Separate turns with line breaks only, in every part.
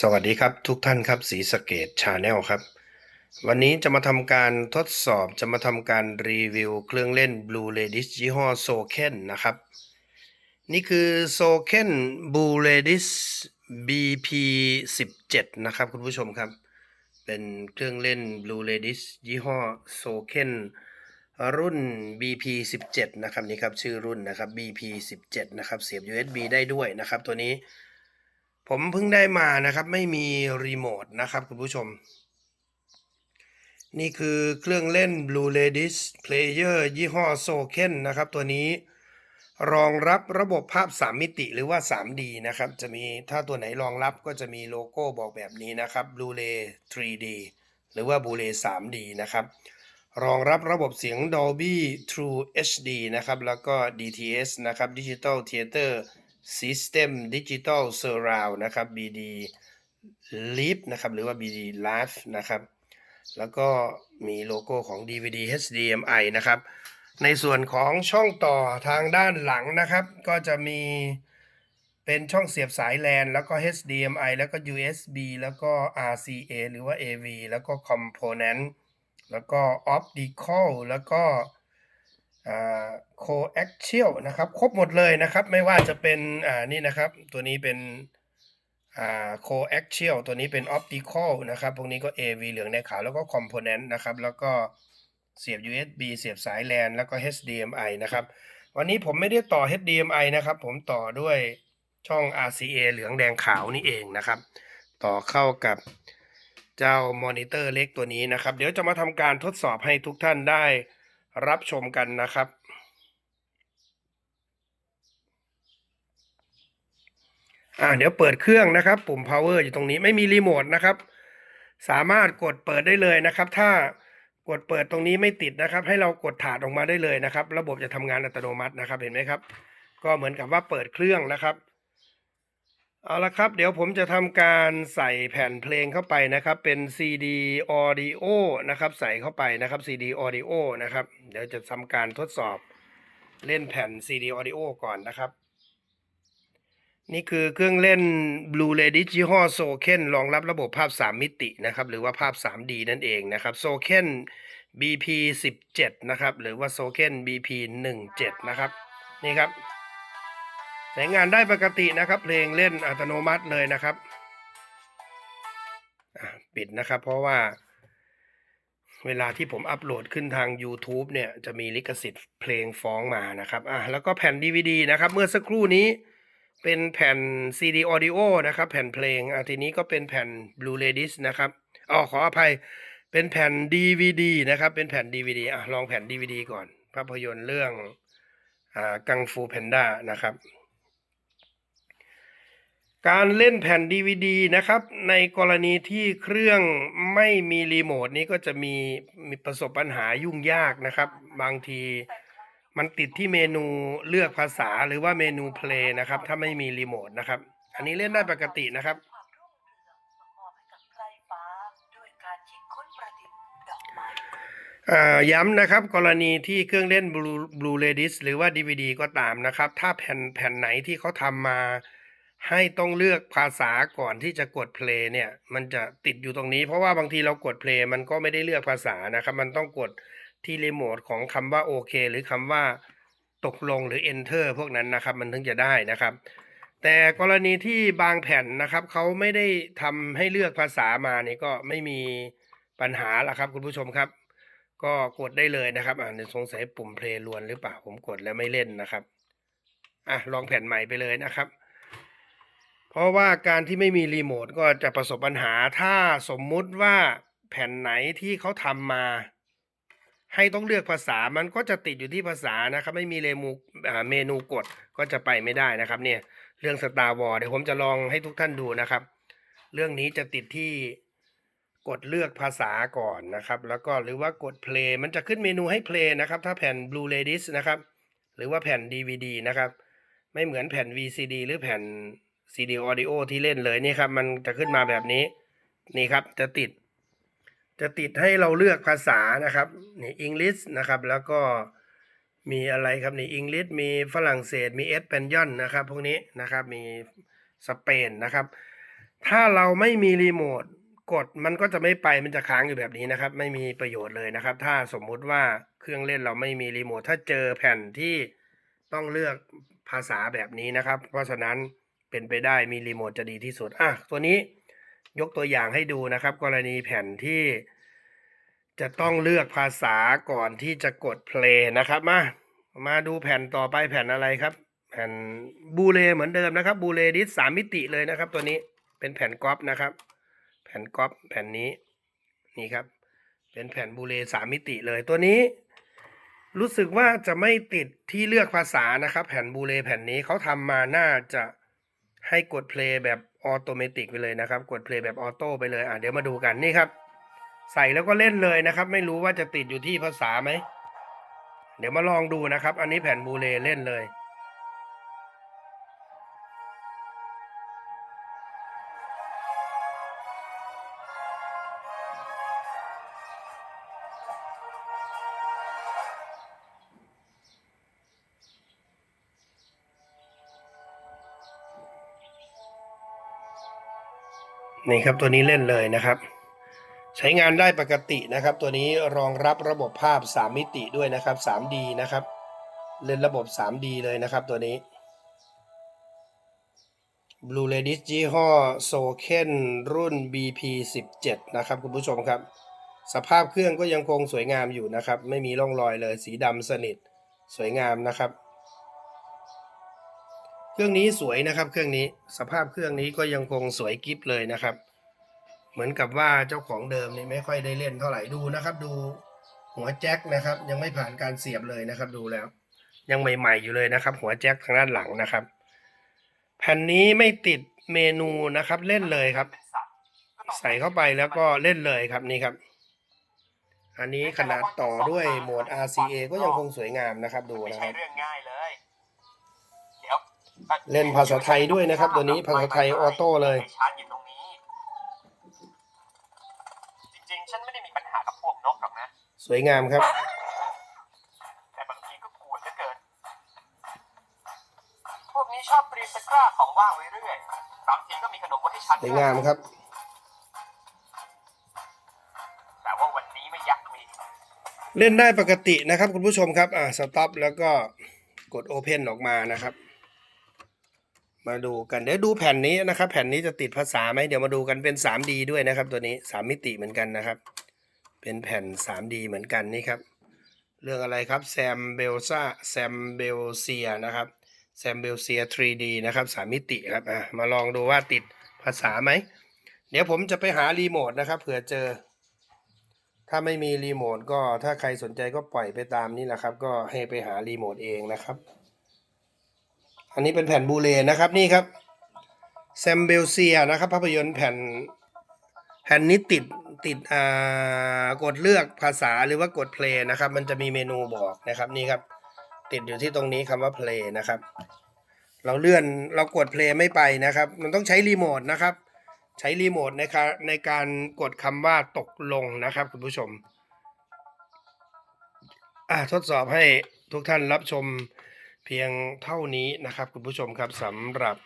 สวัสดีครับทุกท่านครับสีสเกตชาแนลครับ วันนี้จะมาทำการทดสอบจะมาทำการรีวิวเครื่องเล่น Blue Ladies ยี่ห้อโซเคนนะครับ นี่คือโซเคน Blue Ladies BP 17นะครับคุณผู้ชมครับ เป็นเครื่องเล่น Blue Ladies ยี่ห้อโซเคนรุ่น BP 17นะครับนี่ครับชื่อรุ่นนะครับ BP 17นะครับเสียบ USB ได้ด้วยนะครับตัวนี้ ผมเพิ่งได้มานะครับไม่มีรีโมทนะครับคุณผู้ชม นี่คือเครื่องเล่น Blue Ladies Player ยี่ห้อ s o k e n นะครับตัวนี้รองรับระบบภาพ 3 มิติหรือว่า 3D นะครับ จะมีถ้าตัวไหนรองรับก็จะมีโลโก้บอกแบบนี้นะครับ Blu-ray 3D หรือว่า Blu-ray 3D นะครับ รองรับระบบเสียง Dolby True HD นะครับ แล้วก็ DTS นะครับ Digital Theater System Digital Surround นะครับ BD Live นะครับ หรือว่า BD Live นะครับ แล้วก็มีโลโก้ของ DVD HDMI นะครับ ในส่วนของช่องต่อทางด้านหลังนะครับ ก็จะมีเป็นช่องเสียบสาย LAN แล้วก็ HDMI แล้วก็ USB แล้วก็ RCA หรือว่า AV แล้วก็ Component แล้วก็ Optical แล้วก็ อ่า Coaxial นะครับครบหมดเลยนะครับ ไม่ว่าจะเป็นอ่านี่นะครับ ตัวนี้เป็นอ่า Coaxial ตัวนี้เป็น Optical นะครับ พวกนี้ก็ AV เหลืองในขาวแล้วก็ Component นะครับ แล้วก็เสียบ USB เสียบสาย LAN แล้วก็ HDMI นะครับ วันนี้ผมไม่ได้ต่อ HDMI นะครับ ผมต่อด้วยช่อง RCA เหลืองแดงขาวนี่เองนะครับ ต่อเข้ากับเจ้ามอนิเตอร์เล็กตัวนี้นะครับ เดี๋ยวจะมาทำการทดสอบให้ทุกท่านได้ รับชมกันนะครับ อ่าเดี๋ยวเปิดเครื่องนะครับปุ่ม power อยู่ตรงนี้ไม่มีรีโมทนะครับ สามารถกดเปิดได้เลยนะครับ ถ้ากดเปิดตรงนี้ไม่ติดนะครับ ให้เรากดถาดออกมาได้เลยนะครับ ระบบจะทำงานอัตโนมัตินะครับเห็นไหมครับ ก็เหมือนกับว่าเปิดเครื่องนะครับ เอาละครับ เดี๋ยวผมจะทำการใส่แผ่นเพลงเข้าไปนะครับ เป็น CD Audio นะครับ ใส่เข้าไปนะครับ CD Audio นะครับ เดี๋ยวจะทำการทดสอบเล่นแผ่น CD Audio ก่อนนะครับ นี่คือเครื่องเล่น Blue Lady ยี่ห้อ s o k e n รองรับระบบภาพ 3 มิตินะครับ หรือว่าภาพ 3D นั่นเองนะครับ s o k e n BP 17 นะครับ หรือว่า s o k e n BP 17 นะครับ นี่ครับ ใช้งานได้ปกตินะครับ เพลงเล่นอัตโนมัติเลยนะครับปิดนะครับ เพราะว่า เวลาที่ผมอัปโหลดขึ้นทาง YouTube เนี่ยจะมีลิขสิทธิ์เพลงฟ้องมานะครับอะแล้วก็แผ่น DVD นะครับ เมื่อสักครู่นี้เป็นแผ่น CD Audio นะครับ แผ่นเพลงอะทีนี้ก็เป็นแผ่น Blue Ladies นะครับอ๋อขออภัยเป็นแผ่น DVD นะครับ เป็นแผ่น DVD อะลองแผ่น DVD ก่อน ภาพยนตร์เรื่องอ่ากังฟูแพนด้านะครับ การเล่นแผ่น DVD นะครับ ในกรณีที่เครื่องไม่มีรีโมทนี้ก็จะมีมีประสบปัญหายุ่งยากนะครับ บางทีมันติดที่เมนูเลือกภาษาหรือว่าเมนูเพลย์นะครับ ถ้าไม่มีรีโมทนะครับ อันนี้เล่นได้ปกตินะครับ
ความรุ่งเรืองส่งมอบให้กับไพรฟ้าด้วยการคิดค้นประดิษฐ์ดอกไม้
อ่าย้ำนะครับกรณีที่เครื่องเล่น Blue Blue Ladies หรือว่า DVD ก็ตามนะครับ ถ้าแผ่นแผ่นไหนที่เขาทำมา ให้ต้องเลือกภาษาก่อนที่จะกดเพลย์เนี่ย มันจะติดอยู่ตรงนี้ เพราะว่าบางทีเรากดเพลย์มันก็ไม่ได้เลือกภาษานะครับ มันต้องกดที่รีโมทของคำว่าโอเคหรือคำว่าตกลงหรือ enter พวกนั้นนะครับ มันถึงจะได้นะครับ แต่กรณีที่บางแผ่นนะครับเขาไม่ได้ทำให้เลือกภาษามานี่ก็ไม่มีปัญหาละครับ คุณผู้ชมครับ ก็กดได้เลยนะครับอ่าสงสัยปุ่มเพลย์ลวนหรือเปล่าผมกดแล้วไม่เล่นนะครับอะลองแผ่นใหม่ไปเลยนะครับ เพราะว่าการที่ไม่มีรีโมทก็จะประสบปัญหาถ้าสมมุติว่าแผ่นไหนที่เขาทำมา ให้ต้องเลือกภาษามันก็จะติดอยู่ที่ภาษานะครับ ไม่มีเรมูอ่าเมนูกดก็จะไปไม่ได้นะครับ เนี่ยเรื่อง Star Wars เดี๋ยวผมจะลองให้ทุกท่านดูนะครับ เรื่องนี้จะติดที่กดเลือกภาษาก่อนนะครับ แล้วก็หรือว่ากด play มันจะขึ้นเมนูให้ play นะครับ ถ้าแผ่น Blue l a d i s นะครับ หรือว่าแผ่น DVD นะครับ ไม่เหมือนแผ่น VCD หรือแผ่น CD Audio ที่เล่นเลยนี่ครับ มันจะขึ้นมาแบบนี้ นี่ครับจะติด จะติดให้เราเลือกภาษานะครับนี่ English นะครับ แล้วก็มีอะไรครับนี่ English มีฝรั่งเศสมีเอสเปนยอนนะครับ พวกนี้นะครับมีสเปนนะครับ ถ้าเราไม่มีรีโมทกดมันก็จะไม่ไปมันจะค้างอยู่แบบนี้นะครับ ไม่มีประโยชน์เลยนะครับ ถ้าสมมุติว่าเครื่องเล่นเราไม่มีรีโมทถ้าเจอแผ่นที่ต้องเลือกภาษาแบบนี้นะครับ เพราะฉะนั้น เป็นไปได้มีรีโมทจะดีที่สุดอะตัวนี้ยกตัวอย่างให้ดูนะครับ กรณีแผ่นที่ จะต้องเลือกภาษาก่อนที่จะกดเพลย์นะครับมามาดูแผ่นต่อไปแผ่นอะไรครับ แผ่นบูเลเหมือนเดิมนะครับบูเลดิสสามมิติเลยนะครับ ตัวนี้เป็นแผ่นก๊อปนะครับ แผ่นก๊อปแผ่นนี้นี่ครับ เป็นแผ่นบูเลสามมิติเลยตัวนี้ รู้สึกว่าจะไม่ติดที่เลือกภาษานะครับ แผ่นบูเลแผ่นนี้เขาทำมาน่าจะ ให้กดเพลย์แบบออโตเมติกไปเลยนะครับ กดเพลย์แบบออโต้ไปเลยอะเดี๋ยวมาดูกันนี่ครับ ใส่แล้วก็เล่นเลยนะครับ ไม่รู้ว่าจะติดอยู่ที่ภาษาไหม เดี๋ยวมาลองดูนะครับ อันนี้แผ่นบูเลเล่นเลย นี่ครับตัวนี้เล่นเลยนะครับ ใช้งานได้ปกตินะครับ ตัวนี้รองรับระบบภาพ 3 มิติด้วยนะครับ 3D นะครับ เล่นระบบ 3D เลยนะครับตัวนี้ Blue Redis ยี่ห้อ s o k e n รุ่น BP17 นะครับคุณผู้ชมครับ สภาพเครื่องก็ยังคงสวยงามอยู่นะครับ ไม่มีร่องรอยเลยสีดำสนิทสวยงามนะครับ เครื่องนี้สวยนะครับเครื่องนี้สภาพเครื่องนี้ก็ยังคงสวยกิฟเลยนะครับ เหมือนกับว่าเจ้าของเดิมนี่ไม่ค่อยได้เล่นเท่าไหร่ดูนะครับ ดูหัวแจ็คนะครับ ยังไม่ผ่านการเสียบเลยนะครับ ดูแล้ว ยังใหม่ ๆอยู่เลยนะครับ หัวแจ็คทางด้านหลังนะครับ แผ่นนี้ไม่ติดเมนูนะครับ เล่นเลยครับ ใส่เข้าไปแล้วก็เล่นเลยครับนี่ครับ อันนี้ขนาดต่อด้วยโหมด RCA ก็ยังคงสวยงามนะครับ ดู
ไม่
นะค
ใช่
รับ เล่นภาษาไทยด้วยนะครับ ตัวนี้ภาษาไทยออโต้เลย
ไฟชาร์จอยู่ตรงนี้ จริงๆ ฉันไม่ได้มีปัญหากับพวกนกหรอกนะ
สวยงามครับ
แต่บางทีก็กวนเหลือเกิน พวกนี้ชอบเตรียมตะกร้าของว่างไว้เรื่อยบางทีก็มีขนมไว้ให้ฉัน
สวยงามครับ
แต่ว่าวันนี้ไม่ยักมี
เล่นได้ปกตินะครับ คุณผู้ชมครับ อ่าสต็อปแล้วก็กด Open ออกมานะครับ มาดูกันเดี๋ยวดูแผ่นนี้นะครับ แผ่นนี้จะติดภาษาไหมเดี๋ยวมาดูกันเป็น 3D ด้วยนะครับ ตัวนี้ 3 มิติเหมือนกันนะครับ เป็นแผ่น 3D เหมือนกันนี่ครับ เรื่องอะไรครับแซมเบลซ่าแซมเบลเซียนะครับแซมเบลเซีย 3D นะครับ3มิติครับอะมาลองดูว่าติดภาษาไหม เดี๋ยวผมจะไปหารีโมทนะครับเผื่อเจอ ถ้าไม่มีรีโมทก็ถ้าใครสนใจก็ปล่อยไปตามนี้แหละครับ ก็ให้ไปหารีโมทเองนะครับ อันนี้เป็นแผ่นบูเลนะครับนี่ครับแซมเบลเซียนะครับภาพยนตร์แผ่นแผ่นนี้ติดติดอ่ากดเลือกภาษาหรือว่ากดเพลย์นะครับ มันจะมีเมนูบอกนะครับนี่ครับ ติดอยู่ที่ตรงนี้คำว่าเพลย์นะครับ เราเลื่อนเรากดเพลย์ไม่ไปนะครับ มันต้องใช้รีโมทนะครับ ใช้รีโมทในการในการกดคำว่าตกลงนะครับคุณผู้ชมอ่าทดสอบให้ทุกท่านรับชม เพียงเท่านี้นะครับคุณผู้ชมครับสำหรับ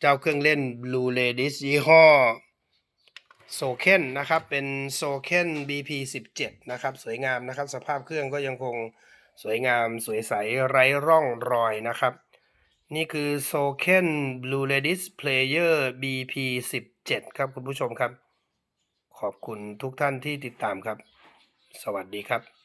เจ้าเครื่องเล่น Blue Ladies ยี่ห้อโซเคนนะครับ เป็นโซเคน BP17 นะครับ สวยงามนะครับ สภาพเครื่องก็ยังคงสวยงามสวยใสไร้ร่องรอยนะครับ นี่คือ s o k e n Blue Ladies Player BP17 ครับคุณผู้ชมครับ ขอบคุณทุกท่านที่ติดตามครับ สวัสดีครับ